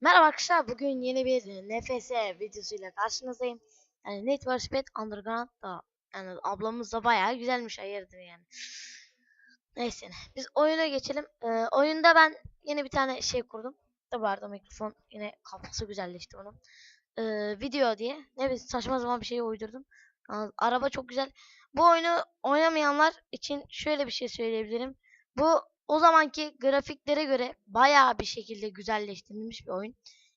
Merhaba arkadaşlar bugün yeni bir NFS videosuyla karşınızdayım. Yani Need for Speed Underground da yani ablamız da bayağı güzelmiş hayırdır yani. Neyse biz oyuna geçelim. Ee, oyunda ben yeni bir tane şey kurdum. Da arada mikrofon yine kafası güzelleşti onun. Ee, video diye. Ne bir saçma sapan bir şey uydurdum. Aa, Araba çok güzel. Bu oyunu oynamayanlar için şöyle bir şey söyleyebilirim. Bu o zamanki grafiklere göre bayağı bir şekilde güzelleştirilmiş bir oyun.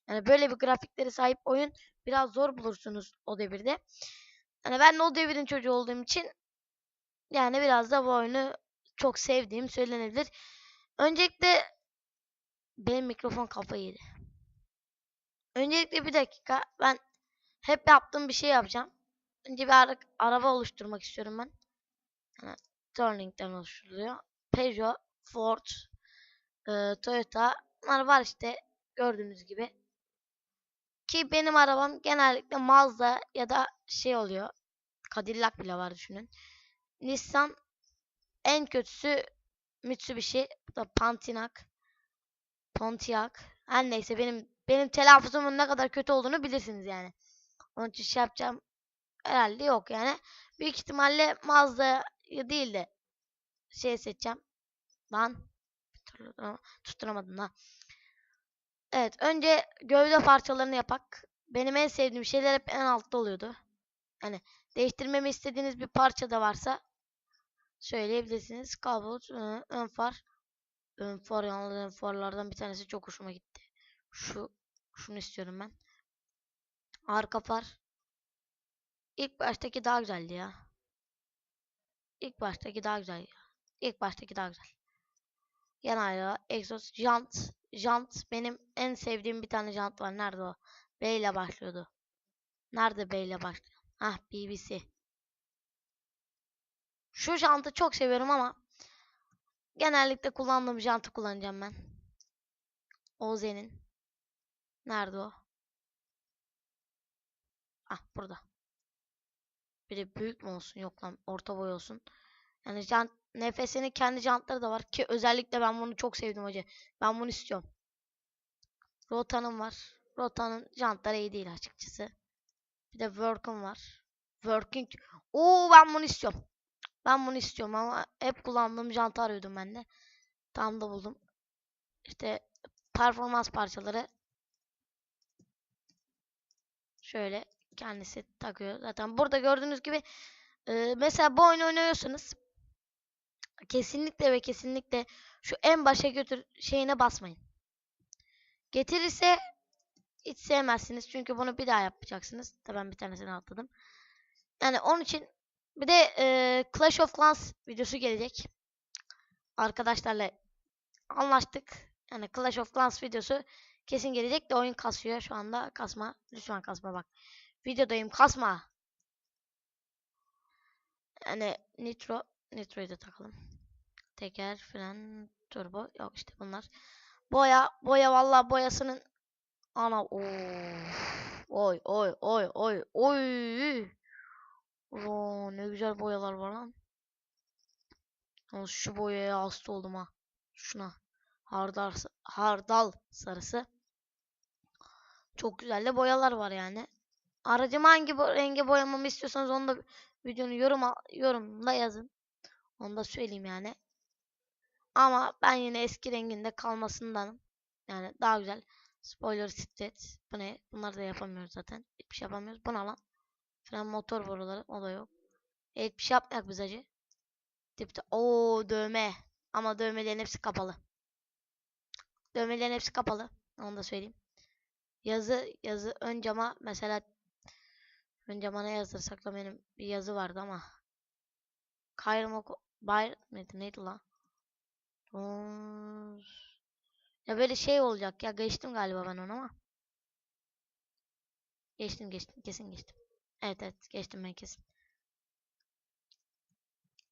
Yani böyle bir grafiklere sahip oyun biraz zor bulursunuz o devirde. Yani ben o devirin çocuğu olduğum için yani biraz da bu oyunu çok sevdiğim söylenebilir. Öncelikle benim mikrofon kafayı yedi. Öncelikle bir dakika ben hep yaptığım bir şey yapacağım. Önce bir ara- araba oluşturmak istiyorum ben. Yani Turning'den oluşturuluyor. Peugeot, Ford, e, Toyota. Bunlar var işte gördüğünüz gibi. Ki benim arabam genellikle Mazda ya da şey oluyor. Cadillac bile var düşünün. Nissan en kötüsü Mitsubishi. Bu da Pontiac. Pontiac. Her neyse benim benim telaffuzumun ne kadar kötü olduğunu bilirsiniz yani. Onun için şey yapacağım herhalde yok yani. Büyük ihtimalle Mazda'yı değil de şey seçeceğim. Lan tutturamadım- lan. Evet önce gövde parçalarını yapak. Benim en sevdiğim şeyler hep en altta oluyordu. Hani değiştirmemi istediğiniz bir parça da varsa söyleyebilirsiniz. Kabut, ı, ön far. Ön far yalnız ön farlardan bir tanesi çok hoşuma gitti. Şu şunu istiyorum ben. Arka far. İlk baştaki daha güzeldi ya. İlk baştaki daha güzel ya. İlk baştaki daha güzel. Yan aynağı, egzoz, jant. Jant benim en sevdiğim bir tane jant var. Nerede o? B ile başlıyordu. Nerede B ile başlıyor? Hah BBC. Şu jantı çok seviyorum ama genellikle kullandığım jantı kullanacağım ben. Oze'nin. Nerede o? Ah burada. Bir de büyük mü olsun? Yok lan orta boy olsun. Yani jant nefesinin kendi jantları da var ki özellikle ben bunu çok sevdim hoca. Ben bunu istiyorum. Rota'nın var. Rota'nın jantları iyi değil açıkçası. Bir de Work'un var. Working. Oo ben bunu istiyorum. Ben bunu istiyorum ama hep kullandığım jantı arıyordum ben de. Tam da buldum. İşte performans parçaları şöyle kendisi takıyor. Zaten burada gördüğünüz gibi e, mesela bu oyunu oynuyorsanız kesinlikle ve kesinlikle şu en başa götür şeyine basmayın. Getirirse hiç sevmezsiniz. Çünkü bunu bir daha yapacaksınız. Tabii ben bir tanesini atladım. Yani onun için bir de e, Clash of Clans videosu gelecek. Arkadaşlarla anlaştık. Yani Clash of Clans videosu kesin gelecek de oyun kasıyor şu anda. Kasma. Lütfen kasma bak. Videodayım kasma. Yani Nitro. Nitro'yu da takalım. Teker, fren, turbo. Yok işte bunlar. Boya. Boya vallahi boyasının ana of. Oy oy oy oy oy. Oo, ne güzel boyalar var lan. Şu boyaya hasta oldum ha. Şuna. Hardal, hardal sarısı. Çok güzel de boyalar var yani. Aracıma hangi bo renge boyamamı istiyorsanız onu da videonun yorum yorumda yazın. Onu da söyleyeyim yani. Ama ben yine eski renginde kalmasındanım. Yani daha güzel. Spoiler stet. Bu ne? Bunları da yapamıyoruz zaten. Hiçbir şey yapamıyoruz. Bu ne lan? Fren motor boruları. O da yok. Evet şey yapmayak biz acı. Tipte. Oo dövme. Ama dövmelerin hepsi kapalı. Dövmelerin hepsi kapalı. Onu da söyleyeyim. Yazı yazı ön cama mesela ön cama ne yazdırsak da benim bir yazı vardı ama Kayrım Bayr neydi, neydi lan? Ya böyle şey olacak ya geçtim galiba ben onu ama. Geçtim geçtim kesin geçtim. Evet evet geçtim ben kesin.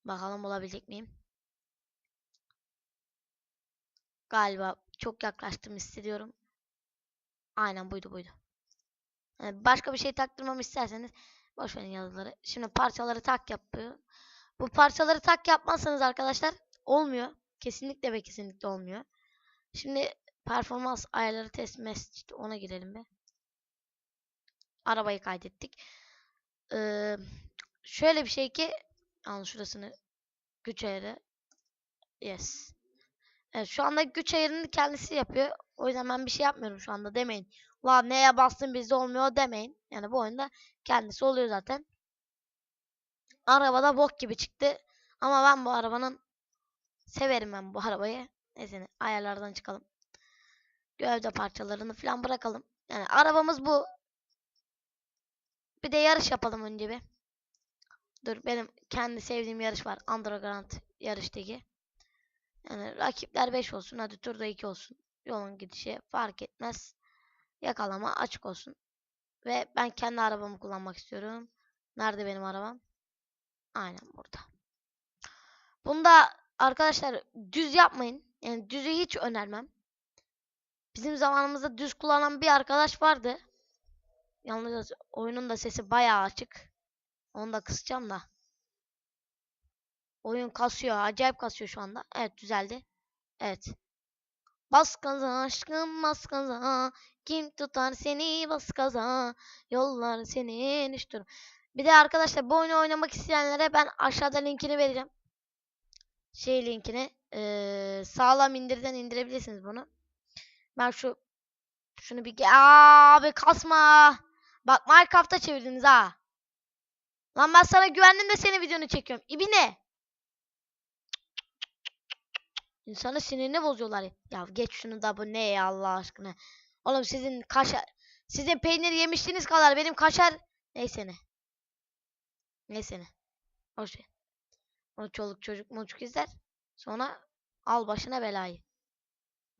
Bakalım bulabilecek miyim? Galiba çok yaklaştım hissediyorum. Aynen buydu buydu. Yani başka bir şey taktırmamı isterseniz boş verin yazıları. Şimdi parçaları tak yapıyor. Bu parçaları tak yapmazsanız arkadaşlar olmuyor. Kesinlikle ve kesinlikle olmuyor. Şimdi performans ayarları test message ona girelim bir. Arabayı kaydettik. Ee, şöyle bir şey ki al şurasını güç ayarı. Yes. Evet şu anda güç ayarını kendisi yapıyor. O yüzden ben bir şey yapmıyorum şu anda demeyin. Lan neye bastın bizde olmuyor demeyin. Yani bu oyunda kendisi oluyor zaten. Arabada bok gibi çıktı. Ama ben bu arabanın severim ben bu arabayı. Neyse ayarlardan çıkalım. Gövde parçalarını falan bırakalım. Yani arabamız bu. Bir de yarış yapalım önce bir. Dur benim kendi sevdiğim yarış var. Underground yarıştaki. Yani rakipler 5 olsun. Hadi turda 2 olsun. Yolun gidişi fark etmez. Yakalama açık olsun. Ve ben kendi arabamı kullanmak istiyorum. Nerede benim arabam? Aynen burada. Bunda arkadaşlar düz yapmayın. Yani düzü hiç önermem. Bizim zamanımızda düz kullanan bir arkadaş vardı. Yalnız oyunun da sesi bayağı açık. Onu da kısacağım da. Oyun kasıyor. Acayip kasıyor şu anda. Evet düzeldi. Evet. Bas gaza aşkım bas gaza. Kim tutar seni bas gaza. Yollar seni düştür. Bir de arkadaşlar bu oyunu oynamak isteyenlere ben aşağıda linkini vereceğim. Şey linkini. Ee, sağlam indirden indirebilirsiniz bunu. Ben şu şunu bir abi kasma. Bak Minecraft'a çevirdiniz ha. Lan ben sana güvendim de senin videonu çekiyorum. İbine. İnsanın sinirini bozuyorlar. Ya geç şunu da bu ne ya Allah aşkına. Oğlum sizin kaşar sizin peynir yemiştiniz kadar benim kaşar neyse ne. Neyse ne. Hoş ver. O çoluk çocuk mucuk izler. Sonra al başına belayı.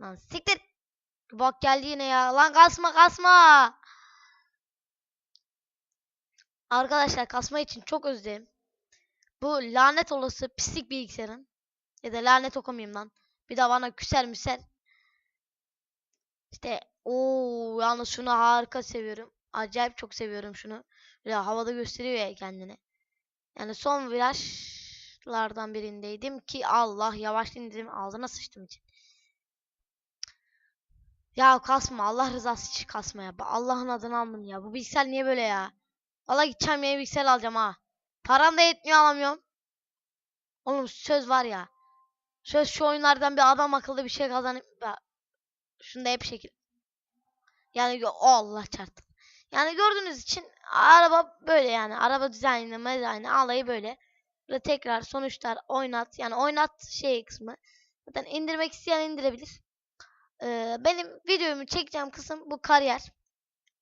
Lan siktir. Bak geldi yine ya. Lan kasma kasma. Arkadaşlar kasma için çok özledim. Bu lanet olası pislik bilgisayarın. Ya da lanet okumayayım lan. Bir daha bana küser müser. İşte ooo yalnız şunu harika seviyorum. Acayip çok seviyorum şunu. Böyle havada gösteriyor ya kendini. Yani son virajlardan birindeydim ki Allah yavaş indirdim ağzına sıçtım için. Ya kasma Allah rızası için kasma ya. Allah'ın adını aldım ya. Bu bilgisayar niye böyle ya? Valla gideceğim yeni bilgisayar alacağım ha. Param da yetmiyor alamıyorum. Oğlum söz var ya. Söz şu oyunlardan bir adam akıllı bir şey kazanıp şunu da hep şekil. Yani gö- Allah çarptı. Yani gördüğünüz için araba böyle yani. Araba dizaynı, dizaynı alayı böyle. Ve tekrar sonuçlar oynat. Yani oynat şey kısmı. Zaten indirmek isteyen indirebilir. Ee, benim videomu çekeceğim kısım bu kariyer.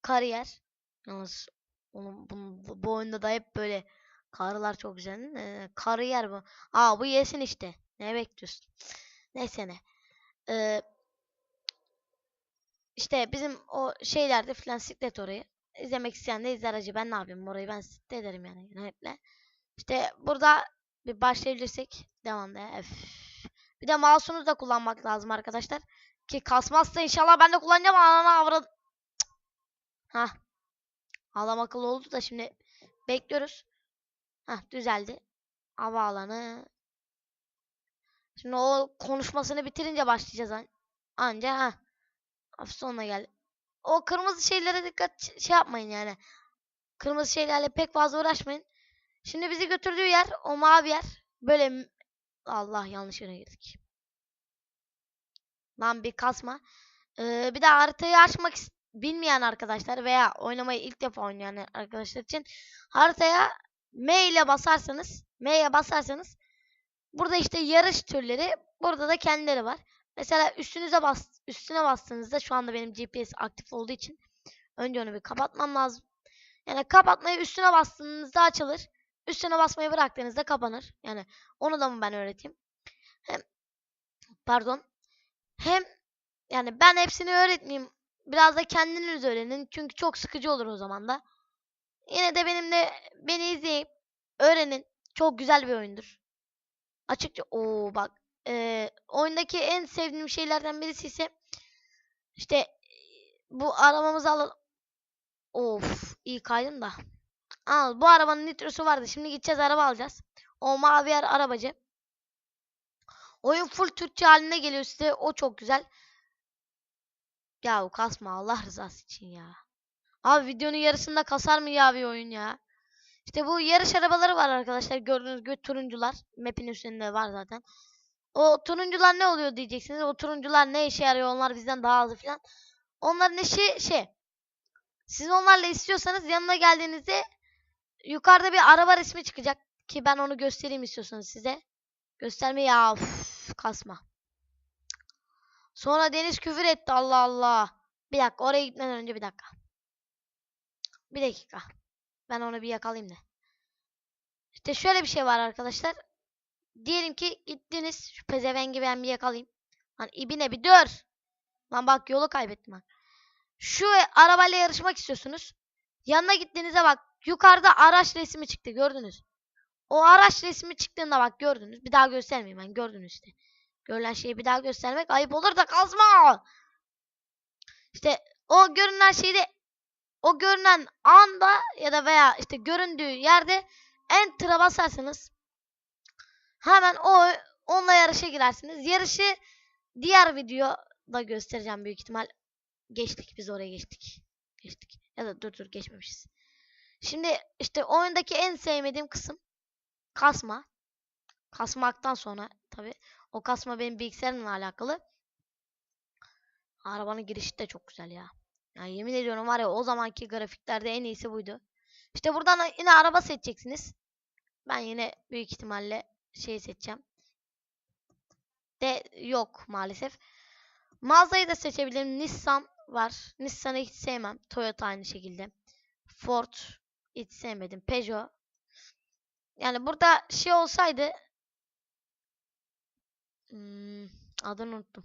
Kariyer. Yalnız onun, bunun- bu oyunda da hep böyle karılar çok güzel. Ee, kariyer bu. Aa bu yesin işte. Ne bekliyorsun? Neyse ne. Ee, işte bizim o şeylerde filan siklet orayı. İzlemek isteyen de izler acı. Ben ne yapayım orayı ben siklet ederim yani genellikle. İşte burada bir başlayabilirsek devamda ya. Öf. Bir de mouse'unu da kullanmak lazım arkadaşlar. Ki kasmazsa inşallah ben de kullanacağım. Anana avradım. Hah. Halam akıllı oldu da şimdi bekliyoruz. Hah düzeldi. Havaalanı. Şimdi o konuşmasını bitirince başlayacağız an anca ha. Hafif sonuna geldi. O kırmızı şeylere dikkat şey yapmayın yani. Kırmızı şeylerle pek fazla uğraşmayın. Şimdi bizi götürdüğü yer o mavi yer. Böyle Allah yanlış yere girdik. Lan bir kasma. Ee, bir de haritayı açmak bilmeyen arkadaşlar veya oynamayı ilk defa oynayan arkadaşlar için haritaya M ile basarsanız M'ye basarsanız burada işte yarış türleri burada da kendileri var. Mesela üstünüze bas üstüne bastığınızda şu anda benim GPS aktif olduğu için önce onu bir kapatmam lazım. Yani kapatmayı üstüne bastığınızda açılır. Üstüne basmayı bıraktığınızda kapanır. Yani onu da mı ben öğreteyim? Hem pardon. Hem yani ben hepsini öğretmeyeyim. Biraz da kendiniz öğrenin. Çünkü çok sıkıcı olur o zaman da. Yine de benimle beni izleyip öğrenin. Çok güzel bir oyundur. Açıkça o bak eee, oyundaki en sevdiğim şeylerden birisi ise işte bu arabamızı alalım. Of iyi kaydım da. Al bu arabanın nitrosu vardı. Şimdi gideceğiz araba alacağız. O mavi yer arabacı. Oyun full Türkçe haline geliyor size. O çok güzel. Ya kasma Allah rızası için ya. Abi videonun yarısında kasar mı ya bir oyun ya? İşte bu yarış arabaları var arkadaşlar. Gördüğünüz gibi turuncular. Map'in üstünde var zaten. O turuncular ne oluyor diyeceksiniz. O turuncular ne işe yarıyor? Onlar bizden daha hızlı falan. Onların işi şey. Siz onlarla istiyorsanız yanına geldiğinizde yukarıda bir araba resmi çıkacak. Ki ben onu göstereyim istiyorsanız size. Gösterme ya. Uf, kasma. Sonra Deniz küfür etti Allah Allah. Bir dakika oraya gitmeden önce bir dakika. Bir dakika. Ben onu bir yakalayayım da. İşte şöyle bir şey var arkadaşlar. Diyelim ki gittiniz şu pezevengi ben bir yakalayayım. Lan ibine bir dur. Lan bak yolu kaybettim. Şu arabayla yarışmak istiyorsunuz. Yanına gittiğinizde bak yukarıda araç resmi çıktı gördünüz. O araç resmi çıktığında bak gördünüz. Bir daha göstermeyeyim ben gördünüz işte. Görülen şeyi bir daha göstermek ayıp olur da kazma. İşte o görünen şeyde o görünen anda ya da veya işte göründüğü yerde enter'a basarsanız hemen o onunla yarışa girersiniz. Yarışı diğer videoda göstereceğim büyük ihtimal. Geçtik biz oraya geçtik. Geçtik. Ya da dur dur geçmemişiz. Şimdi işte oyundaki en sevmediğim kısım kasma. Kasmaktan sonra tabi o kasma benim bilgisayarımla alakalı. Arabanın girişi de çok güzel ya. Yani yemin ediyorum var ya o zamanki grafiklerde en iyisi buydu. İşte buradan yine araba seçeceksiniz. Ben yine büyük ihtimalle şey seçeceğim. De yok maalesef. Mağazayı da seçebilirim. Nissan var. Nissan'ı hiç sevmem. Toyota aynı şekilde. Ford hiç sevmedim. Peugeot. Yani burada şey olsaydı hmm, adını unuttum.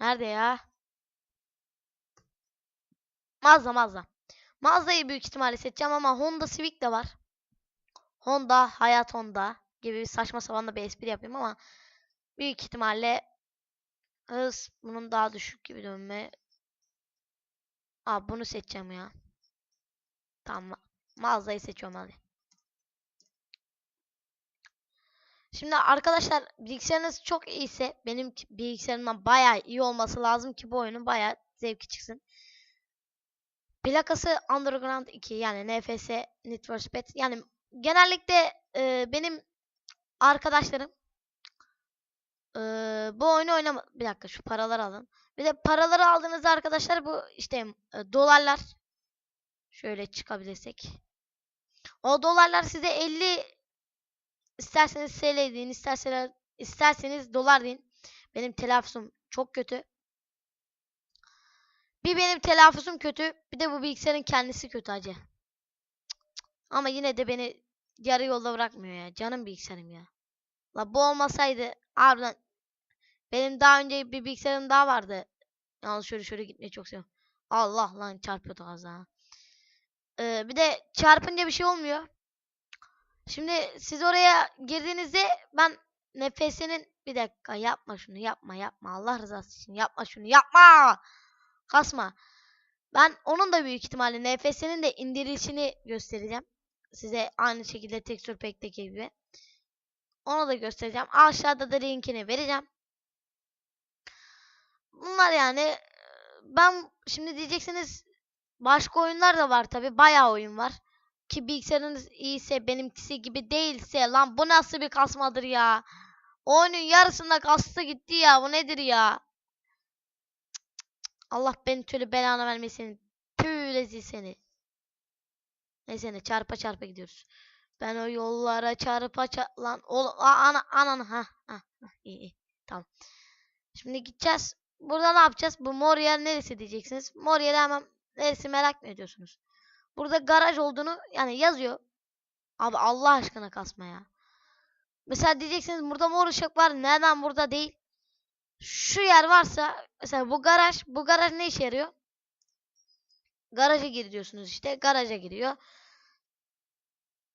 Nerede ya? Mazda Mazda. Mazda'yı büyük ihtimalle seçeceğim ama Honda Civic de var. Honda, Hayat Honda gibi bir saçma sapan da bir espri yapayım ama büyük ihtimalle hız bunun daha düşük gibi dönme. Aa bunu seçeceğim ya. Tamam. Mazda'yı seçiyorum hadi. Şimdi arkadaşlar bilgisayarınız çok iyiyse benim bilgisayarımdan bayağı iyi olması lazım ki bu oyunun bayağı zevki çıksın. Plakası Underground 2 yani NFS Need for Speed yani genellikle e, benim arkadaşlarım e, bu oyunu oynama bir dakika şu paraları alın. Bir de paraları aldığınızda arkadaşlar bu işte e, dolarlar şöyle çıkabilirsek o dolarlar size 50 isterseniz TL deyin isterseniz isterseniz dolar deyin. Benim telaffuzum çok kötü. Bir benim telaffuzum kötü. Bir de bu bilgisayarın kendisi kötü acı. Ama yine de beni yarı yolda bırakmıyor ya. Canım bilgisayarım ya. La bu olmasaydı harbiden benim daha önce bir bilgisayarım daha vardı. Yalnız şöyle şöyle gitmeyi çok seviyorum. Allah lan çarpıyordu az. Ee, bir de çarpınca bir şey olmuyor. Şimdi siz oraya girdiğinizde ben nefesinin bir dakika yapma şunu yapma yapma Allah rızası için yapma şunu yapma. Kasma. Ben onun da büyük ihtimalle NFS'nin de indirilişini göstereceğim. Size aynı şekilde Texture Pack'teki gibi. Onu da göstereceğim. Aşağıda da linkini vereceğim. Bunlar yani ben şimdi diyeceksiniz başka oyunlar da var tabi bayağı oyun var. Ki bilgisayarınız iyiyse benimkisi gibi değilse lan bu nasıl bir kasmadır ya. Oyunun yarısında kastı gitti ya bu nedir ya. Allah beni türlü belanı vermesin. Püh seni. Ne çarpa çarpa gidiyoruz. Ben o yollara çarpa çarpa lan ol ana anan ha ha iyi iyi tamam. Şimdi gideceğiz. Burada ne yapacağız? Bu mor yer neresi diyeceksiniz. Mor yer hemen neresi merak mı ediyorsunuz? Burada garaj olduğunu yani yazıyor. Abi Allah aşkına kasma ya. Mesela diyeceksiniz burada mor ışık var. Neden burada değil? Şu yer varsa mesela bu garaj. Bu garaj ne işe yarıyor? Garaja gir diyorsunuz işte. Garaja giriyor.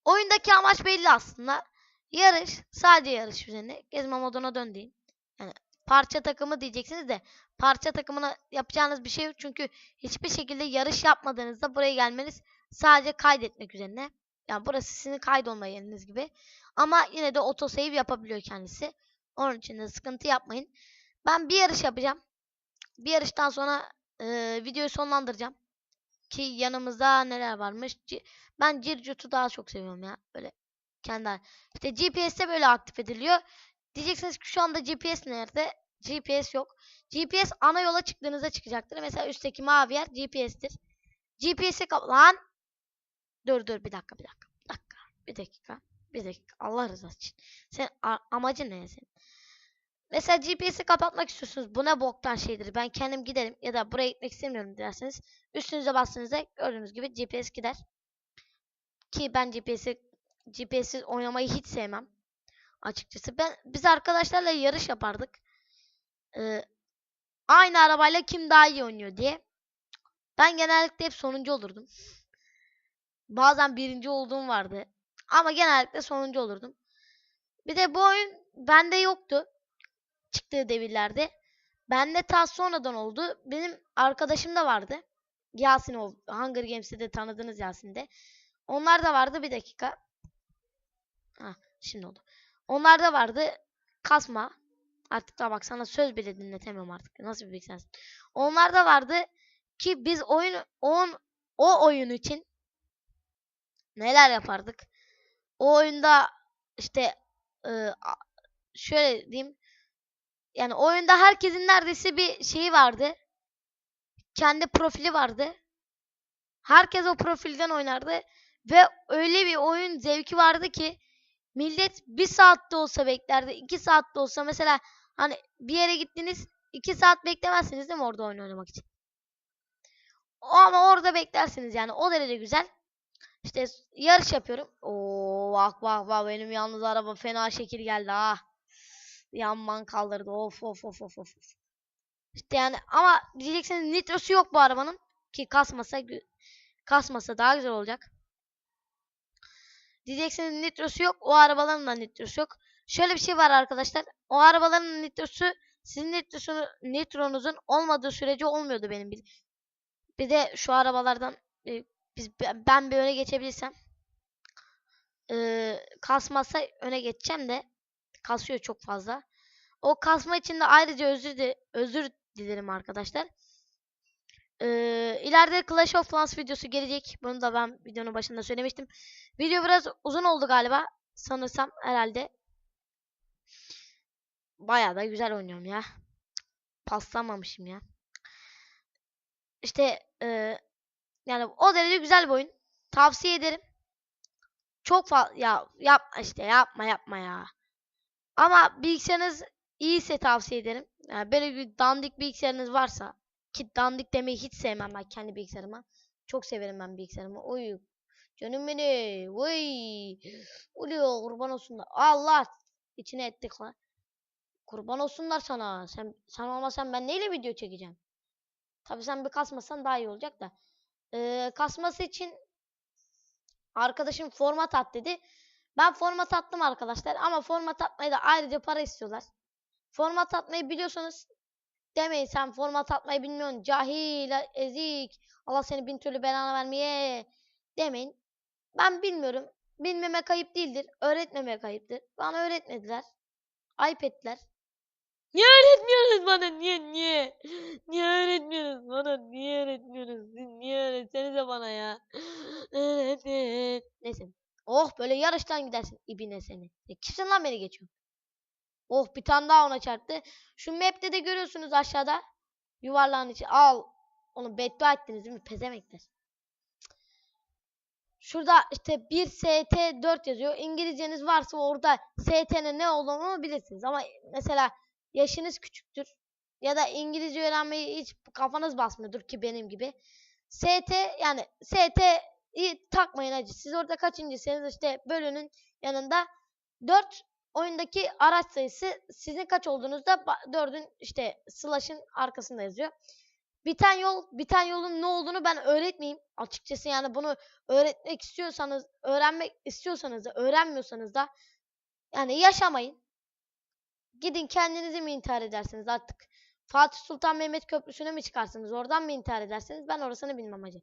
Oyundaki amaç belli aslında. Yarış. Sadece yarış üzerine. Gezme moduna dön deyin. Yani parça takımı diyeceksiniz de parça takımına yapacağınız bir şey yok. Çünkü hiçbir şekilde yarış yapmadığınızda buraya gelmeniz sadece kaydetmek üzerine. Yani burası sizin kaydolma yeriniz gibi. Ama yine de autosave yapabiliyor kendisi. Onun için de sıkıntı yapmayın. Ben bir yarış yapacağım. Bir yarıştan sonra eee, videoyu sonlandıracağım. Ki yanımızda neler varmış. C- ben Circut'u daha çok seviyorum ya. Böyle kendi İşte GPS'te böyle aktif ediliyor. Diyeceksiniz ki şu anda GPS nerede? GPS yok. GPS ana yola çıktığınızda çıkacaktır. Mesela üstteki mavi yer GPS'tir. GPS'i kap- lan. Dur dur bir dakika bir dakika. Bir dakika. Bir dakika. Bir dakika. Allah rızası için. Sen amacın ne senin? Mesela GPS'i kapatmak istiyorsunuz. Bu ne boktan şeydir. Ben kendim giderim ya da buraya gitmek istemiyorum derseniz üstünüze bastığınızda gördüğünüz gibi GPS gider. Ki ben GPS'i GPS'siz oynamayı hiç sevmem. Açıkçası ben biz arkadaşlarla yarış yapardık. Ee, aynı arabayla kim daha iyi oynuyor diye. Ben genellikle hep sonuncu olurdum. Bazen birinci olduğum vardı. Ama genellikle sonuncu olurdum. Bir de bu oyun bende yoktu. Çıktığı devirlerde. Bende ta sonradan oldu. Benim arkadaşım da vardı. Yasin o Hunger Games'te de tanıdığınız Yasin de. Onlar da vardı bir dakika. Ha, şimdi oldu. Onlar da vardı. Kasma. Artık da bak sana söz bile dinletemiyorum artık. Nasıl bir bilgisayarsın. Onlar da vardı ki biz oyun on o oyun için neler yapardık? O oyunda işte e, şöyle diyeyim yani oyunda herkesin neredeyse bir şeyi vardı. Kendi profili vardı. Herkes o profilden oynardı ve öyle bir oyun zevki vardı ki millet bir saatte olsa beklerdi, iki saatte olsa mesela hani bir yere gittiniz iki saat beklemezsiniz değil mi orada oyun oynamak için? Ama orada beklersiniz yani o derece güzel. İşte yarış yapıyorum. Oo bak bak bak benim yalnız araba fena şekil geldi ha. Yanman kaldırdı. Of of of of of. İşte yani ama diyeceksiniz nitrosu yok bu arabanın ki kasmasa kasmasa daha güzel olacak. Diyeceksiniz nitrosu yok. O arabaların da nitrosu yok. Şöyle bir şey var arkadaşlar. O arabaların nitrosu sizin nitrosunu, nitronuzun olmadığı sürece olmuyordu benim bil. Bir de şu arabalardan e, biz ben bir öne geçebilirsem e, kasmazsa öne geçeceğim de kasıyor çok fazla. O kasma için de ayrıca özür de, özür dilerim arkadaşlar. Ee, ileride Clash of Clans videosu gelecek. Bunu da ben videonun başında söylemiştim. Video biraz uzun oldu galiba. Sanırsam herhalde. Bayağı da güzel oynuyorum ya. Paslamamışım ya. İşte e, yani o derece güzel bir oyun. Tavsiye ederim. Çok fazla ya yapma işte yapma yapma ya. Ama bilgisayarınız iyiyse tavsiye ederim. Yani böyle bir dandik bilgisayarınız varsa ki dandik demeyi hiç sevmem ben kendi bilgisayarıma. Çok severim ben bilgisayarımı. Oy canım beni. Oy. Uluyor kurban olsunlar. Allah içine ettik lan. Kurban olsunlar sana. Sen sen olmasan ben neyle video çekeceğim? Tabii sen bir kasmasan daha iyi olacak da. Ee, kasması için arkadaşım format at dedi. Ben format attım arkadaşlar ama format atmayı da ayrıca para istiyorlar. Format atmayı biliyorsanız demeyin sen format atmayı bilmiyorsun. Cahil, ezik. Allah seni bin türlü belanı vermeye demeyin. Ben bilmiyorum. Bilmeme kayıp değildir. Öğretmeme kayıptır. Bana öğretmediler. Ettiler. Niye öğretmiyorsunuz bana? Niye niye? Niye öğretmiyorsunuz bana? Niye öğretmiyorsunuz? Niye öğretsenize bana ya? Öğretin. Neyse. Oh böyle yarıştan gidersin ibine seni. Ya kimsin lan beni geçiyor? Oh bir tane daha ona çarptı. Şu map'te de görüyorsunuz aşağıda. Yuvarlağın içi. Al. Onu beddua ettiniz değil mi? Pezemekler. Şurada işte 1 ST 4 yazıyor. İngilizceniz varsa orada ST'nin ne olduğunu bilirsiniz. Ama mesela yaşınız küçüktür. Ya da İngilizce öğrenmeyi hiç kafanız basmıyordur ki benim gibi. ST yani ST'yi takmayın hacı. Siz orada kaçıncısınız işte bölünün yanında 4 oyundaki araç sayısı sizin kaç olduğunuzda 4'ün işte slash'ın arkasında yazıyor. Biten yol, biten yolun ne olduğunu ben öğretmeyeyim. Açıkçası yani bunu öğretmek istiyorsanız, öğrenmek istiyorsanız da, öğrenmiyorsanız da yani yaşamayın. Gidin kendinizi mi intihar edersiniz artık? Fatih Sultan Mehmet Köprüsü'ne mi çıkarsınız? Oradan mı intihar edersiniz? Ben orasını bilmem hacı.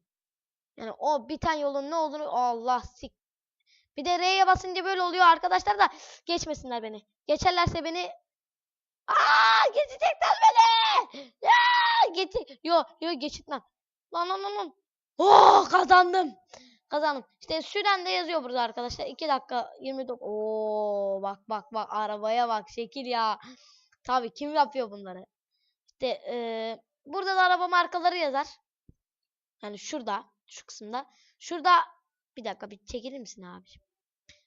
Yani o biten yolun ne olduğunu Allah sik. Bir de R'ye basınca böyle oluyor arkadaşlar da geçmesinler beni. Geçerlerse beni Aa geçecekler beni. Ya geçi. Yo yo geçitmem. Lan lan lan lan. Oh kazandım. Kazandım. İşte süren de yazıyor burada arkadaşlar. 2 dakika 29. Oo bak bak bak arabaya bak şekil ya. Tabii kim yapıyor bunları? İşte eee, burada da araba markaları yazar. Yani şurada şu kısımda. Şurada bir dakika bir çekilir misin abi?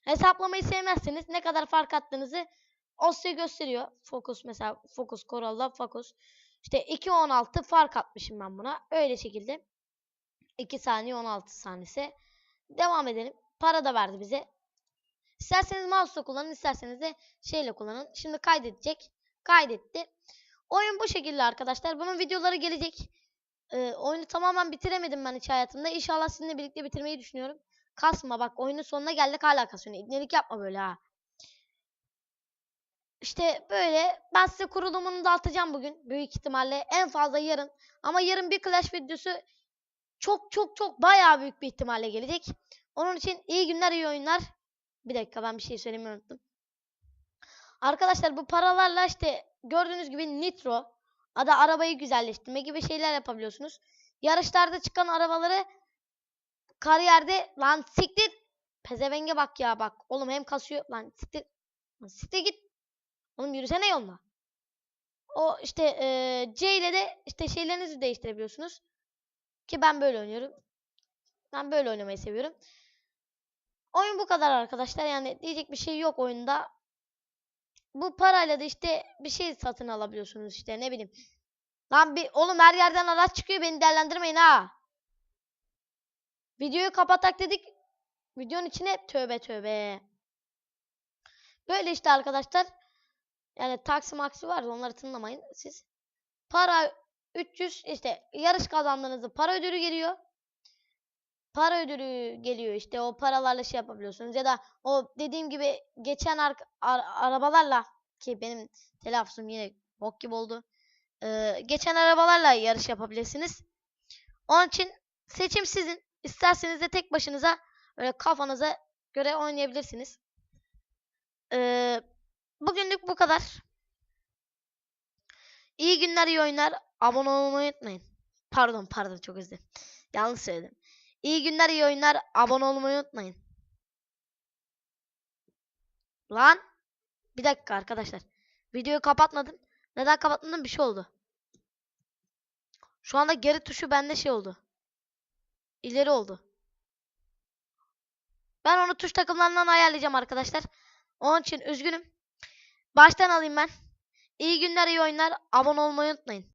Hesaplamayı sevmezseniz ne kadar fark attığınızı o size gösteriyor. Focus mesela Focus Corolla Focus. İşte 2.16 fark atmışım ben buna. Öyle şekilde. 2 saniye 16 saniyesi. Devam edelim. Para da verdi bize. İsterseniz mouse'la kullanın, isterseniz de şeyle kullanın. Şimdi kaydedecek. Kaydetti. Oyun bu şekilde arkadaşlar. Bunun videoları gelecek. Ee, oyunu tamamen bitiremedim ben hiç hayatımda. İnşallah sizinle birlikte bitirmeyi düşünüyorum. Kasma bak oyunun sonuna geldik hala kasıyorsun. İbnelik yapma böyle ha. İşte böyle ben size kurulumunu da atacağım bugün. Büyük ihtimalle en fazla yarın. Ama yarın bir Clash videosu çok çok çok bayağı büyük bir ihtimalle gelecek. Onun için iyi günler iyi oyunlar. Bir dakika ben bir şey söylemeyi unuttum. Arkadaşlar bu paralarla işte gördüğünüz gibi nitro ada arabayı güzelleştirme gibi şeyler yapabiliyorsunuz. Yarışlarda çıkan arabaları kariyerde lan siktir pezevenge bak ya bak oğlum hem kasıyor lan siktir lan siktir git oğlum yürüsene yoluna. O işte eee, C ile de işte şeylerinizi değiştirebiliyorsunuz. Ki ben böyle oynuyorum. Ben böyle oynamayı seviyorum. Oyun bu kadar arkadaşlar. Yani diyecek bir şey yok oyunda. Bu parayla da işte bir şey satın alabiliyorsunuz işte ne bileyim. Lan bir oğlum her yerden araç çıkıyor beni değerlendirmeyin ha. Videoyu kapatak dedik. Videonun içine tövbe tövbe. Böyle işte arkadaşlar. Yani taksi maksi var onları tınlamayın siz. Para 300 işte yarış kazandığınızda para ödülü geliyor. Para ödülü geliyor işte o paralarla şey yapabiliyorsunuz ya da o dediğim gibi geçen ar- arabalarla ki benim telaffuzum yine bok gibi oldu. Ee, geçen arabalarla yarış yapabilirsiniz. Onun için seçim sizin. İsterseniz de tek başınıza böyle kafanıza göre oynayabilirsiniz. Ee, bugünlük bu kadar. İyi günler, iyi oyunlar. Abone olmayı unutmayın. Pardon, pardon çok özür dilerim. Yanlış söyledim. İyi günler, iyi oyunlar. Abone olmayı unutmayın. Lan. Bir dakika arkadaşlar. Videoyu kapatmadım. Neden kapatmadım? Bir şey oldu. Şu anda geri tuşu bende şey oldu. İleri oldu. Ben onu tuş takımlarından ayarlayacağım arkadaşlar. Onun için üzgünüm. Baştan alayım ben. İyi günler, iyi oyunlar. Abone olmayı unutmayın.